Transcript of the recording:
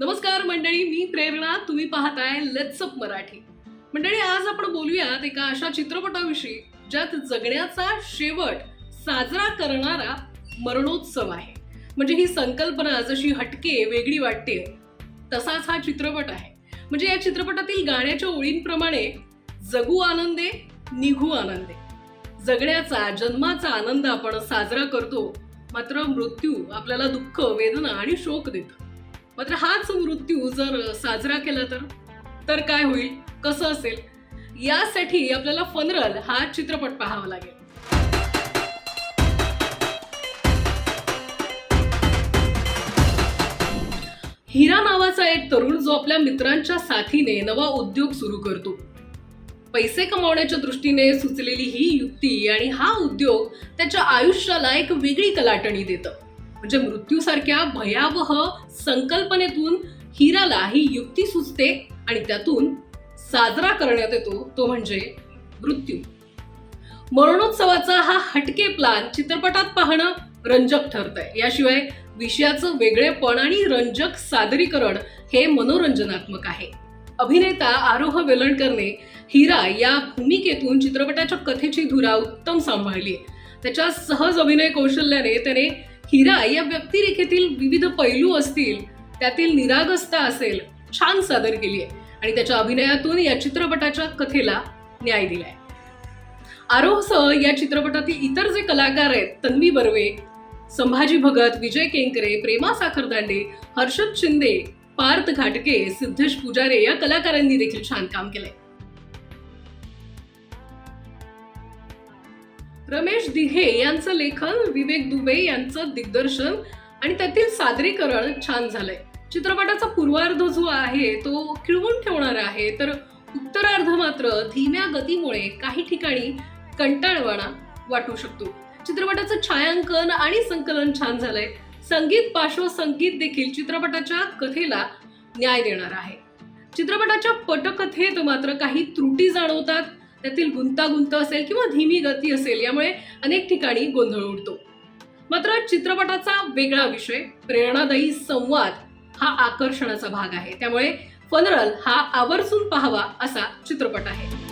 नमस्कार मंडळी मी प्रेरणा तुम्ही पाहताय लेट्स अप मराठी. मंडळी आज आपण बोलूयात एका अशा चित्रपटाविषयी ज्यात जगण्याचा शेवट साजरा करणारा मरणोत्सव आहे. म्हणजे ही संकल्पना जशी हटके वेगळी वाटते तसाच हा चित्रपट आहे. म्हणजे या चित्रपटातील गाण्याच्या ओळींप्रमाणे जगू आनंदे निघू आनंदे. जगण्याचा जन्माचा आनंद आपण साजरा करतो मात्र मृत्यू आपल्याला दुःख वेदना आणि शोक देतो. मात्र हाच मृत्यू जर साजरा केला तर? तर काय होईल? कसं असेल? यासाठी आपल्याला फनरल हा चित्रपट पाहावा लागेल. हिरा नावाचा एक तरुण जो आपल्या मित्रांच्या साथीने नवा उद्योग सुरू करतो. पैसे कमावण्याच्या दृष्टीने सुचलेली ही युक्ती आणि हा उद्योग त्याच्या आयुष्याला एक वेगळी कलाटणी देतं. म्हणजे मृत्यूसारख्या भयावह संकल्पनेतून हिराला ही युक्ती सुचते आणि त्यातून साजरा करण्यात येतो तो म्हणजे मृत्यू. मरणोत्सवाचा हा हटके प्लान चित्रपटात पाहणं रंजक ठरतंय. याशिवाय विषयाचं वेगळेपण आणि रंजक सादरीकरण हे मनोरंजनात्मक आहे. अभिनेता आरोह वेलणकरने हिरा या भूमिकेतून चित्रपटाच्या कथेची धुरा उत्तम सांभाळली. त्याच्या सहज अभिनय कौशल्याने त्याने हिरा या व्यक्तिरेखेतील विविध पैलू असतील त्यातील निरागस्ता असेल छान सादर केली आहे. आणि त्याच्या अभिनयातून या चित्रपटाच्या कथेला न्याय दिलाय. आरोहसह या चित्रपटातील इतर जे कलाकार आहेत तन्वी बर्वे संभाजी भगत विजय केंकरे प्रेमा साखरदांडे हर्षद शिंदे पार्थ घाटके सिद्धेश पुजारे या कलाकारांनी देखील छान काम केलंय. रमेश दिघे यांचं लेखन विवेक दुबे यांचं दिग्दर्शन आणि त्यातील सादरीकरण छान झालंय. चित्रपटाचा पूर्वार्ध जो आहे तो खिळवून ठेवणारा आहे. तर उत्तरार्ध मात्र धीम्या गतीमुळे काही ठिकाणी कंटाळवाणा वाटू शकतो. चित्रपटाचं छायांकन आणि संकलन छान झालंय. संगीत पार्श्वसंगीत देखील चित्रपटाच्या कथेला न्याय देणार आहे. चित्रपटाच्या पटकथेत मात्र काही त्रुटी जाणवतात. त्यातील गुंतागुंत असेल किंवा धीमी गती असेल यामुळे अनेक ठिकाणी गोंधळ उडतो. मात्र चित्रपटाचा वेगळा विषय प्रेरणादायी संवाद हा आकर्षणाचा भाग आहे. त्यामुळे फनरल हा आवर्जून पाहावा असा चित्रपट आहे.